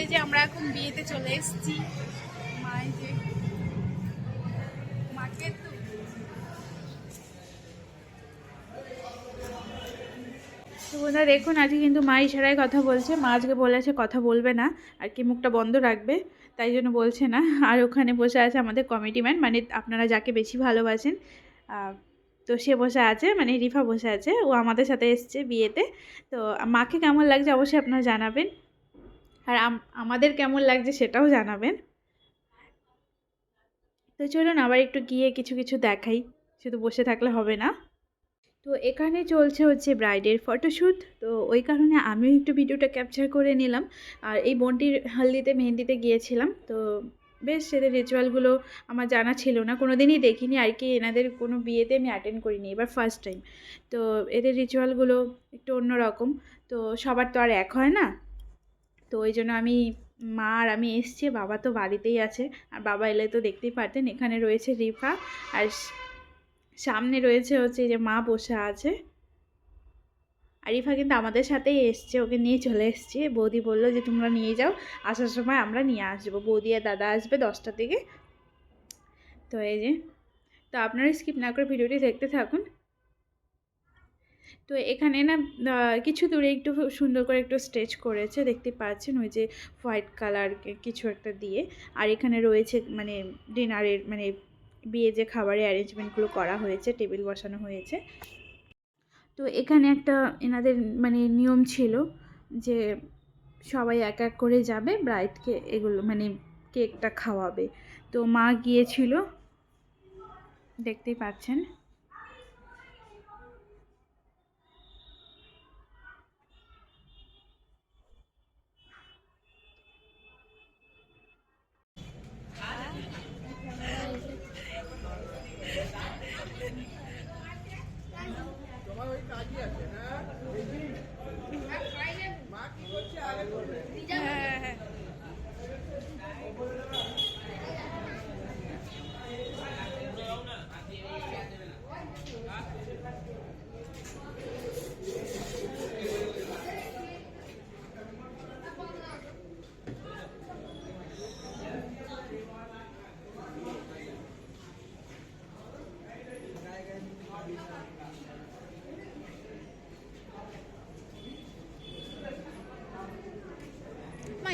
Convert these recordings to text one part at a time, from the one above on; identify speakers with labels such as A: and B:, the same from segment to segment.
A: এই যে আমরা এখন বিয়েতে চলে এসেছি। মাই যে তো দেখুন, আজকে কিন্তু মা ইশারায় কথা বলছে। মা আজকে বলেছে কথা বলবে না। আর কি, মুখটা বন্ধ রাখবে। তাই জন্য বলছে না। আর ওখানে বসে আছে আমাদের কমিটি ম্যান মানে আপনারা যাকে বেশি ভালোবাসেন তো সে বসে আছে মানে রিফা বসে আছে। ও আমাদের সাথে এসছে বিয়েতে। তো মাকে কেমন লাগছে অবশ্যই আপনারা জানাবেন। আর আমাদের কেমন লাগছে সেটাও জানাবেন। তো চলুন আবার একটু গিয়ে কিছু কিছু দেখাই, শুধু বসে থাকলে হবে না। তো এখানে চলছে হচ্ছে ব্রাইডের ফটোশ্যুট তো ওই কারণে আমিও একটু ভিডিওটা ক্যাপচার করে নিলাম। আর এই বোনটির হালদিতে, মেহেন্দিতে গিয়েছিলাম, তো বেশ এদের রিচুয়ালগুলো আমার জানা ছিল না কোনো দিনই দেখিনি। আর কি এনাদের কোনো বিয়েতে আমি অ্যাটেন্ড করিনি, এবার ফার্স্ট টাইম তো এদের রিচুয়ালগুলো একটু অন্যরকম, তো সবার তো আর এক হয় না। তো ওই জন্য আমি, মা আর আমি এসছি, বাবা তো বাড়িতেই আছে। আর বাবা এলে তো দেখতেই পারতেন, এখানে রয়েছে রিফা। আর সামনে রয়েছে হচ্ছে যে মা বসে আছে। আর আরিফা কিন্তু আমাদের সাথেই এসছে, ওকে নিয়ে চলে এসছে। বৌদি বলল যে, তোমরা নিয়ে যাও, আসার সময় আমরা নিয়ে আসব। বৌদি আর দাদা আসবে দশটা থেকে। তো এই যে, তো আপনারা স্কিপ না করে ভিডিওটি দেখতে থাকুন। তো এখানে না কিছু দূরে একটু সুন্দর করে একটু স্টেচ করেছে, দেখতে পাচ্ছেন ওই যে হোয়াইট কালার কিছু একটা দিয়ে। আর এখানে রয়েছে মানে ডিনারের মানে বিয়ে যে খাবারের অ্যারেঞ্জমেন্টগুলো করা হয়েছে, টেবিল বসানো হয়েছে। তো এখানে একটা এনাদের মানে নিয়ম ছিল যে সবাই এক এক করে যাবে ব্রাইডকে এগুলো মানে কেকটা খাওয়াবে। তো মা গিয়েছিল, দেখতেই পাচ্ছেন।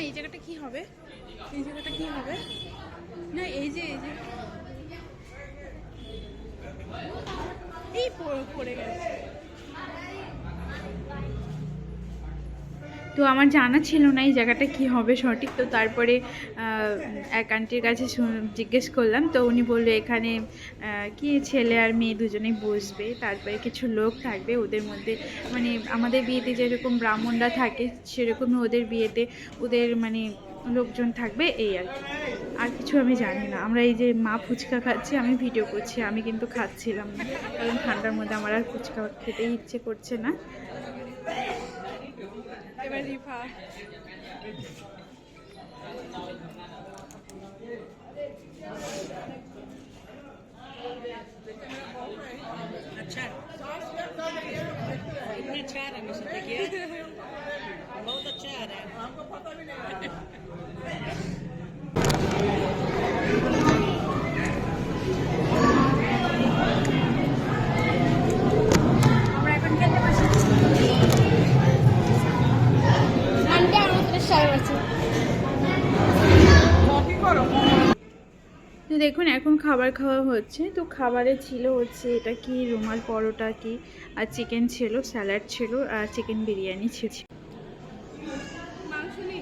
A: এই জায়গাটা কি হবে? এই জায়গাটা কি হবে? না, এই যে এই যে। এই পড়ে- পড়ে গেছে। তো আমার জানা ছিল না এই জায়গাটা কি হবে সঠিক। তো তারপরে এক আন্টির কাছে জিজ্ঞেস করলাম। তো উনি বলল, এখানে কি ছেলে আর মেয়ে দুজনেই বসবে। তারপরে কিছু লোক থাকবে ওদের মধ্যে। মানে আমাদের বিয়েতে যেরকম ব্রাহ্মণরা থাকে, সেরকমই ওদের বিয়েতে ওদের মানে লোকজন থাকবে এই আর কি। আর কিছু আমি জানি না। আমরা এই যে মা ফুচকা খাচ্ছি, আমি ভিডিও করছি, আমি কিন্তু খাচ্ছিলাম না। কারণ ঠান্ডার মধ্যে আমার আর ফুচকা খেতেই ইচ্ছে করছে না। এবার রিফা
B: अच्छा इतने अच्छा आ रहा है मुझे देखिए बहुत अच्छा आ रहा है
A: আমরা দেখুন, এখন খাবার খাওয়া হচ্ছে। তো খাবারে ছিল হচ্ছে এটা কি, রুমাল পরোটা কি, আর চিকেন ছিল স্যালাড ছিল, আর চিকেন বিরিয়ানি ছিল। মাংস নেই।